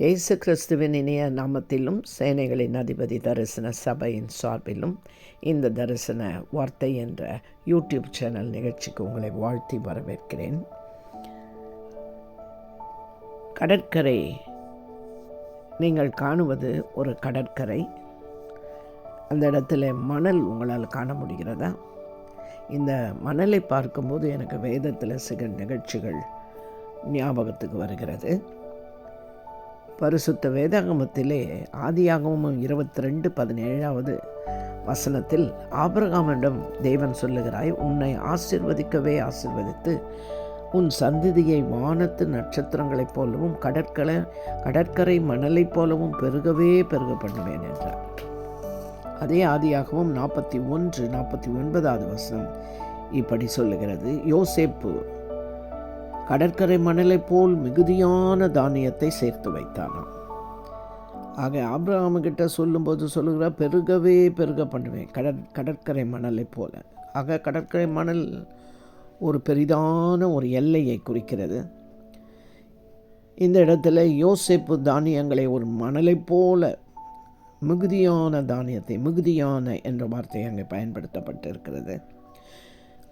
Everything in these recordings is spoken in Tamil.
இயேசு கிறிஸ்துவின் இனிய நாமத்திலும் சேனைகளின் அதிபதி தரிசன சபையின் சார்பிலும் இந்த தரிசன வார்த்தை என்ற யூடியூப் சேனல் நிகழ்ச்சிக்கு உங்களை வாழ்த்தி வரவேற்கிறேன். கடற்கரை நீங்கள் காணுவது ஒரு கடற்கரை. அந்த இடத்துல மணல் உங்களால் காண முடிகிறதா? இந்த மணலை பார்க்கும்போது எனக்கு வேதத்தில் சில நிகழ்ச்சிகள் ஞாபகத்துக்கு வருகிறது. பரிசுத்த வேதாகமத்திலே ஆதியாகமும் இருபத்தி ரெண்டு பதினேழாவது வசனத்தில் ஆபிரகாமிடம் தேவன் சொல்லுகிறாய் உன்னை ஆசிர்வதிக்கவே ஆசிர்வதித்து உன் சந்ததியை வானத்து நட்சத்திரங்களைப் போலவும் கடற்கரை கடற்கரை மணலைப் போலவும் பெருகவே பெருக பண்ணுவேன் என்றார். அதே ஆதியாகவும் நாற்பத்தி ஒன்று நாற்பத்தி ஒன்பதாவது வசனம் இப்படி சொல்லுகிறது. யோசேப்பு கடற்கரை மணலைப் போல் மிகுதியான தானியத்தை சேர்த்து வைத்தானாம். ஆக ஆப்ரஹாமுக்கிட்ட சொல்லும்போது சொல்லுகிறார் பெருகவே பெருக பண்ணுவேன் கடற் கடற்கரை மணலைப் போல. ஆக கடற்கரை மணல் ஒரு பெரிதான ஒரு எல்லையை குறிக்கிறது. இந்த இடத்துல யோசிப்பு தானியங்களை ஒரு மணலைப் போல மிகுதியான தானியத்தை மிகுதியான என்ற வார்த்தை அங்கே பயன்படுத்தப்பட்டிருக்கிறது.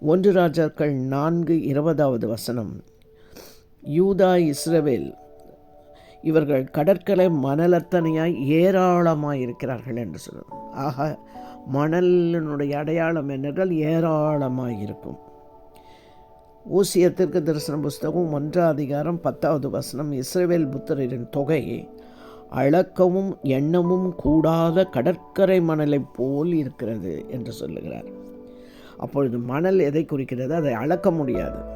ஒன்று ராஜாக்கள் நான்கு இருபதாவது வசனம் யூதா இஸ்ரவேல். இவர்கள் கடற்கரை மணலத்தனையாய் ஏராளமாக இருக்கிறார்கள் என்று சொல்லுவோம் ஆக மணலினுடைய அடையாளம் என்னென்றால் ஏராளமாக இருக்கும். ஊசியத்திற்கு தரிசன புஸ்தகம் ஒன்றாம் அதிகாரம் பத்தாவது வசனம். இஸ்ரேவேல் புத்தரின் தொகை அளக்கவும் எண்ணமும் கூடாத கடற்கரை மணலைப் போல் இருக்கிறது என்று சொல்லுகிறார். அப்பொழுது மணல் எதை குறிக்கிறது? அதை அளக்க முடியாது.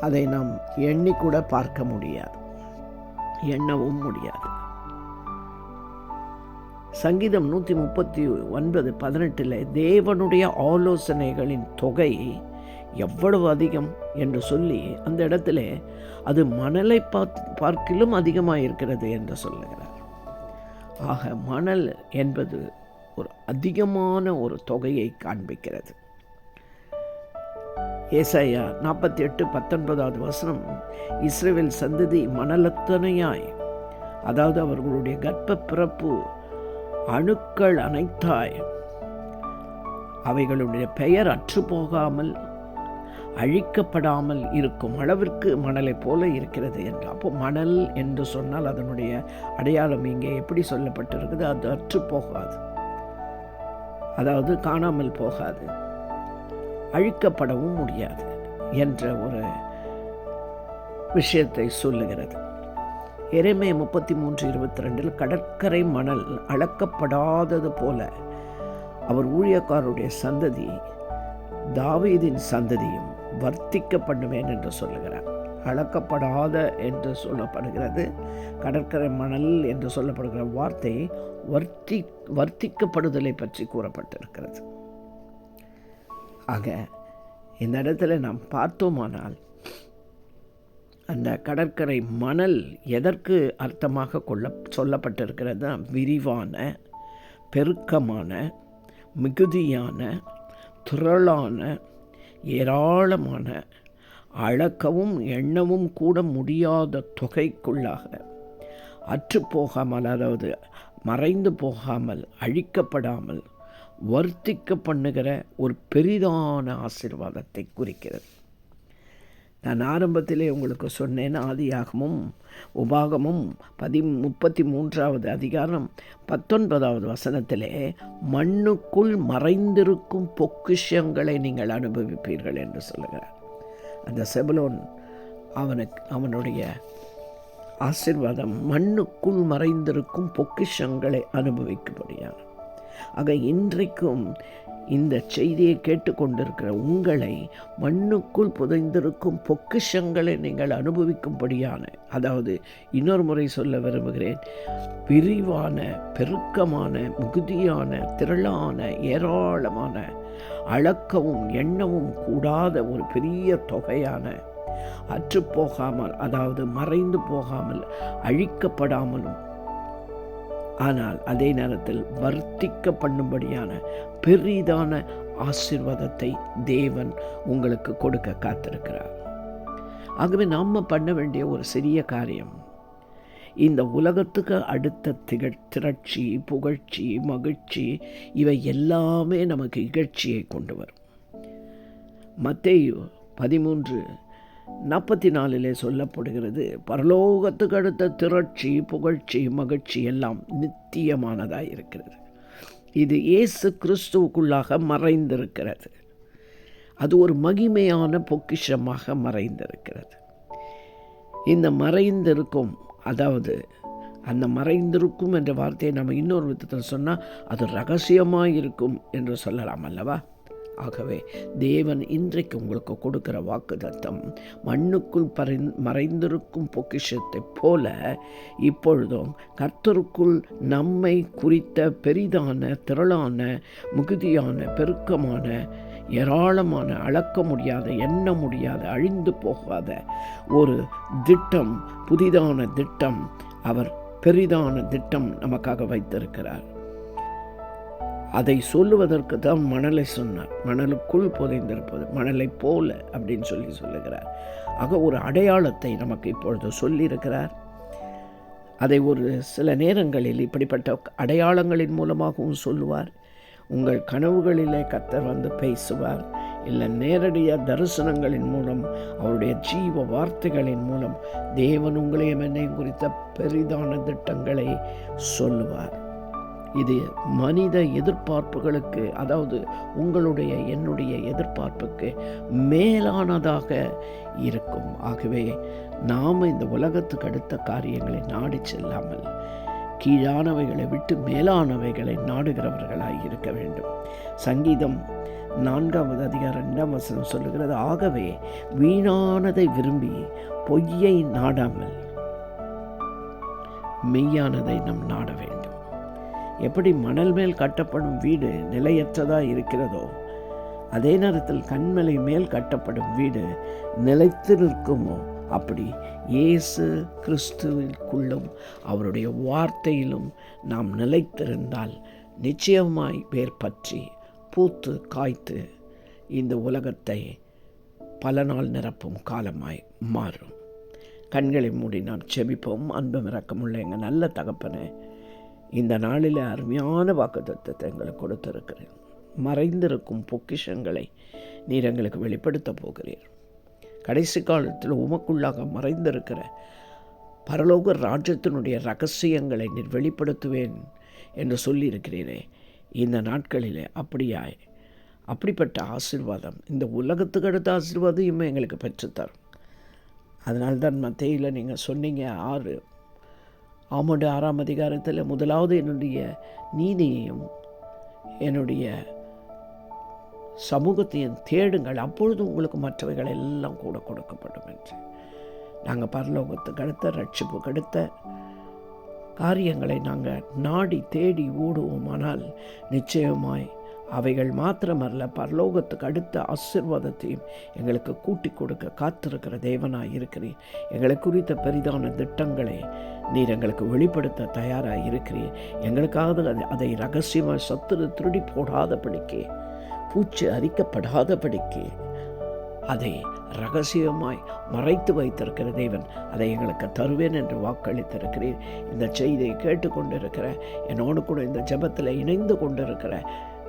அதை நாம் எண்ணிக்கூட பார்க்க முடியாது. எண்ணவும் முடியாது. சங்கீதம் நூற்றி முப்பத்தி ஒன்பது பதினெட்டில் தேவனுடைய ஆலோசனைகளின் தொகை எவ்வளவு அதிகம்? என்று சொல்லி அந்த இடத்துல அது மணலை பார்த்து பார்க்கிலும் அதிகமாக இருக்கிறது என்று சொல்லுகிறார். ஆக மணல் என்பது ஒரு அதிகமான ஒரு தொகையை காண்பிக்கிறது. ஏசாயா நாற்பத்தி எட்டு பத்தொன்பதாவது வசனம் இஸ்ரேவேல் சந்ததி மணலத்தனையாய். அதாவது அவர்களுடைய கர்ப்ப பிறப்பு அணுக்கள் அனைத்தாய் அவைகளுடைய பெயர் அற்று போகாமல் அழிக்கப்படாமல் இருக்கும் அளவிற்கு மணலை போல இருக்கிறது என்று. அப்போ மணல் என்று சொன்னால் அதனுடைய அடையாளம் இங்கே எப்படி சொல்லப்பட்டிருக்குது? அது அற்று போகாது. அதாவது காணாமல் போகாது. அழிக்கப்படவும் முடியாது என்ற ஒரு விஷயத்தை சொல்லுகிறது. எருமை முப்பத்தி மூன்று இருபத்தி ரெண்டில் கடற்கரை மணல் அளக்கப்படாதது போல அவர் ஊழியக்காரருடைய சந்ததி தாவீதின் சந்ததியும் வர்த்திக்க பண்ணுவேன் என்று சொல்லுகிறார். அளக்கப்படாத என்று சொல்லப்படுகிறது கடற்கரை மணல் என்று சொல்லப்படுகிற வார்த்தை வர்த்தி வர்த்திக்கப்படுதலை பற்றி கூறப்பட்டிருக்கிறது. ஆக இந்த இடத்துல நாம் பார்த்தோமானால் அந்த கடற்கரை மணல் எதற்கு அர்த்தமாக கொள்ள சொல்லப்பட்டிருக்கிறது? விரிவான பெருக்கமான மிகுதியான திரளான ஏராளமான அளக்கவும் எண்ணவும் கூட முடியாத தொகைக்குள்ளாக அற்று போகாமல் அதாவது மறைந்து போகாமல் அழிக்கப்படாமல் வர்த்திக்க பண்ணுகிற ஒரு பெரிதான ஆசிர்வாதத்தை குறிக்கிறது. நான் ஆரம்பத்திலே உங்களுக்கு சொன்னேன் ஆதியாகமும் உபாகமும் பதி முப்பத்தி மூன்றாவது அதிகாரம் பத்தொன்பதாவது வசனத்திலே மண்ணுக்குள் மறைந்திருக்கும் பொக்கிஷங்களை நீங்கள் அனுபவிப்பீர்கள் என்று சொல்லுகிறார். அந்த செபலோன் அவனுக்கு அவனுடைய ஆசிர்வாதம் மண்ணுக்குள் மறைந்திருக்கும் பொக்கிஷங்களை அனுபவிக்கும்படியான ஆக இன்றைக்கும் இந்த செய்தியை கேட்டுக்கொண்டிருக்கிற உங்களை மண்ணுக்குள் புதைந்திருக்கும் பொக்கிஷங்களை நீங்கள் அனுபவிக்கும்படியான அதாவது இன்னொரு முறை சொல்ல விரும்புகிறேன் விரிவான பெருக்கமான மிகுதியான திரளான ஏராளமான அளக்கவும் எண்ணவும் கூடாத ஒரு பெரிய தொகையான அற்றுப்போகாமல் அதாவது மறைந்து போகாமல் அழிக்கப்படாமலும் ஆனால் அதே நேரத்தில் வர்த்திக்க பண்ணும்படியான பெரிதான ஆசிர்வாதத்தை தேவன் உங்களுக்கு கொடுக்க காத்திருக்கிறார். ஆகவே நாம் பண்ண வேண்டிய ஒரு சிறிய காரியம் இந்த உலகத்துக்கு அடுத்த திக திரட்சி புகழ்ச்சி மகிழ்ச்சி இவை எல்லாமே நமக்கு இகழ்ச்சியை கொண்டு வரும். மத்தேயு பதிமூன்று நாற்பத்தி நாலிலே சொல்லப்படுகிறது பரலோகத்துக்கு அடுத்த திரட்சி புகழ்ச்சி மகிழ்ச்சி எல்லாம் நித்தியமானதாக இருக்கிறது இது இயேசு கிறிஸ்துவுக்குள்ளாக மறைந்திருக்கிறது. அது ஒரு மகிமையான பொக்கிஷமாக மறைந்திருக்கிறது. இந்த மறைந்திருக்கும் அதாவது அந்த மறைந்திருக்கும் என்ற வார்த்தையை நம்ம இன்னொரு விதத்தில் சொன்னால் அது ரகசியமாக இருக்கும் என்று சொல்லலாம் அல்லவா? ஆகவே தேவன் இன்றைக்கு உங்களுக்கு கொடுக்கிற வாக்குதத்தம் மண்ணுக்குள் பறை மறைந்திருக்கும் பொக்கிஷத்தைப் போல இப்பொழுதும் கர்த்தருக்குள் நம்மை குறித்த பெரிதான திரளான மிகுதியான பெருக்கமான ஏராளமான அளக்க முடியாத எண்ண முடியாத அழிந்து போகாத ஒரு திட்டம் புதிதான திட்டம் அவர் பெரிதான திட்டம் நமக்காக வைத்திருக்கிறார். அதை சொல்லுவதற்கு தான் மணலை சொன்னார். மணலுக்குள் புதைந்திருப்பது மணலை போல அப்படின்னு சொல்லி சொல்லுகிறார். ஆக ஒரு அடையாளத்தை நமக்கு இப்பொழுது சொல்லியிருக்கிறார். அதை ஒரு சில நேரங்களில் இப்படிப்பட்ட அடையாளங்களின் மூலமாகவும் சொல்லுவார். உங்கள் கனவுகளிலே கத்தர் வந்து பேசுவார். இல்லை நேரடியாக தரிசனங்களின் மூலம் அவருடைய ஜீவ வார்த்தைகளின் மூலம் தேவன் உங்களையும் என்னையும் குறித்த பெரிதான திட்டங்களை சொல்லுவார். இது மனித எதிர்பார்ப்புகளுக்கு அதாவது உங்களுடைய என்னுடைய எதிர்பார்ப்புக்கு மேலானதாக இருக்கும். ஆகவே நாம் இந்த உலகத்துக்கு அடுத்த காரியங்களை நாடி செல்லாமல் கீழானவைகளை விட்டு மேலானவைகளை நாடுகிறவர்களாக இருக்க வேண்டும். சங்கீதம் நான்காவது அதிகாரம் ரெண்டாம் வசனம் சொல்லுகிறது ஆகவே வீணானதை விரும்பி பொய்யை நாடாமல் மெய்யானதை நம் நாட வேண்டும். எப்படி மணல் மேல் கட்டப்படும் வீடு நிலையற்றதாக இருக்கிறதோ அதே நேரத்தில் கண்மலை மேல் கட்டப்படும் வீடு நிலைத்து நிற்குமோ அப்படி இயேசு கிறிஸ்துவிற்குள்ளும் அவருடைய வார்த்தையிலும் நாம் நிலைத்திருந்தால் நிச்சயமாய் பேர் பற்றி பூத்து காய்த்து இந்த உலகத்தை பல நாள் நிரப்பும் காலமாய் மாறும். கண்களை மூடி நாம் செபிப்போம். அன்பும் இறக்கமுள்ள எங்கள் நல்ல தகப்பனை இந்த நாளில் அருமையான வாக்குத்தத்தை எங்களுக்கு கொடுத்துருக்கிறேன். மறைந்திருக்கும் பொக்கிஷங்களை நீர் எங்களுக்கு வெளிப்படுத்த போகிறீர். கடைசி காலத்தில் உமக்குள்ளாக மறைந்திருக்கிற பரலோக ராஜ்யத்தினுடைய ரகசியங்களை நீர் வெளிப்படுத்துவேன் என்று சொல்லியிருக்கிறீரே. இந்த நாட்களிலே அப்படியாய். அப்படிப்பட்ட ஆசிர்வாதம் இந்த உலகத்துக்கு அடுத்த ஆசிர்வாதம் எங்களுக்கு பெற்றுத்தரும். அதனால்தான் மத்தியில் நீங்கள் சொன்னீங்க ஆறு ஆமாண்டு ஆறாம் அதிகாரத்தில் முதலாவது என்னுடைய நீதியையும் என்னுடைய சமூகத்தையும் தேடுங்கள். அப்பொழுது உங்களுக்கு மற்றவைகள் எல்லாம் கூட கொடுக்கப்படும் என்று. நாங்கள் பரலோகத்துக்கு அடுத்த ரட்சிப்புக்கு அடுத்த காரியங்களை நாங்கள் நாடி தேடி ஓடுவோமானால் நிச்சயமாய் அவைகள் மாத்திரமல்ல பரலோகத்துக்கு அடுத்த ஆசிர்வாதத்தையும் எங்களுக்கு கூட்டி கொடுக்க காத்திருக்கிற தேவனாக இருக்கிறீர். எங்களை குறித்த பெரிதான திட்டங்களை நீர் எங்களுக்கு வெளிப்படுத்த தயாராக இருக்கிறீர். எங்களுக்காக அதை அதை ரகசியமாக சத்துரு திருடி போடாதபடிக்கு பூச்சி அரிக்கப்படாதபடிக்கு அதை ரகசியமாய் மறைத்து வைத்திருக்கிற தேவன் அதை எங்களுக்கு தருவேன் என்று வாக்களித்திருக்கிறேன் இந்த செய்தியை கேட்டுக்கொண்டிருக்கிற என்னோடு கூட இந்த ஜபத்தில் இணைந்து கொண்டிருக்கிற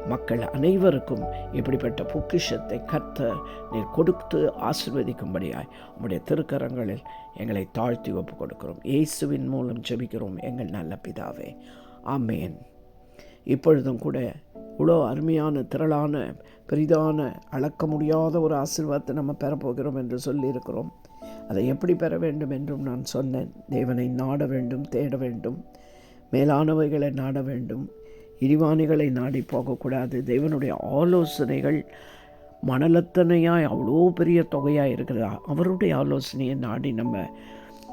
மக்கள் அனைவருக்கும் இப்படிப்பட்ட பொக்கிஷத்தை கத்த நீர் கொடுத்து ஆசிர்வதிக்கும்படியாய் உம்முடைய திருக்கரங்களில் எங்களை தாழ்த்தி ஒப்பு கொடுக்கிறோம் இயேசுவின் மூலம் ஜெபிக்கிறோம். எங்கள் நல்ல பிதாவே. ஆமேன். இப்பொழுதும் கூட இவ்வளோ அருமையான திரளான பெரிதான அளக்க முடியாத ஒரு ஆசிர்வாதத்தை நம்ம பெறப்போகிறோம் என்று சொல்லியிருக்கிறோம். அதை எப்படி பெற வேண்டும் என்றும் நான் சொன்னேன். தேவனை நாட வேண்டும் தேட வேண்டும். மேலானவைகளை நாட வேண்டும். இடிவாணிகளை நாடி போகக்கூடாது. தேவனுடைய ஆலோசனைகள் மணலத்தனையாய் அவ்வளோ பெரிய தொகையாக இருக்கிறதா? அவருடைய ஆலோசனையை நாடி நம்ம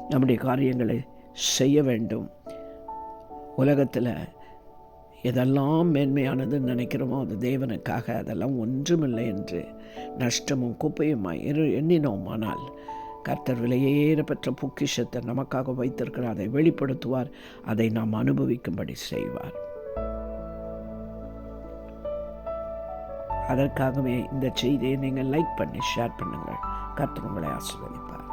நம்முடைய காரியங்களை செய்ய வேண்டும். உலகத்தில் எதெல்லாம் மேன்மையானதுன்னு நினைக்கிறோமோ அது தேவனுக்காக அதெல்லாம் ஒன்றுமில்லை என்று நஷ்டமும் குப்பையுமாய் எண்ணினோமானால் கர்த்தர் விலையேற பெற்ற பொக்கிஷத்தை நமக்காக வைத்திருக்கிறார் அதை வெளிப்படுத்துவார் அதை நாம் அனுபவிக்கும்படி செய்வார். அதற்காகவே இந்த செய்தியை நீங்கள் லைக் பண்ணி ஷேர் பண்ணுங்கள். கர்த்தர் உங்களை ஆசீர்வதிப்பார்.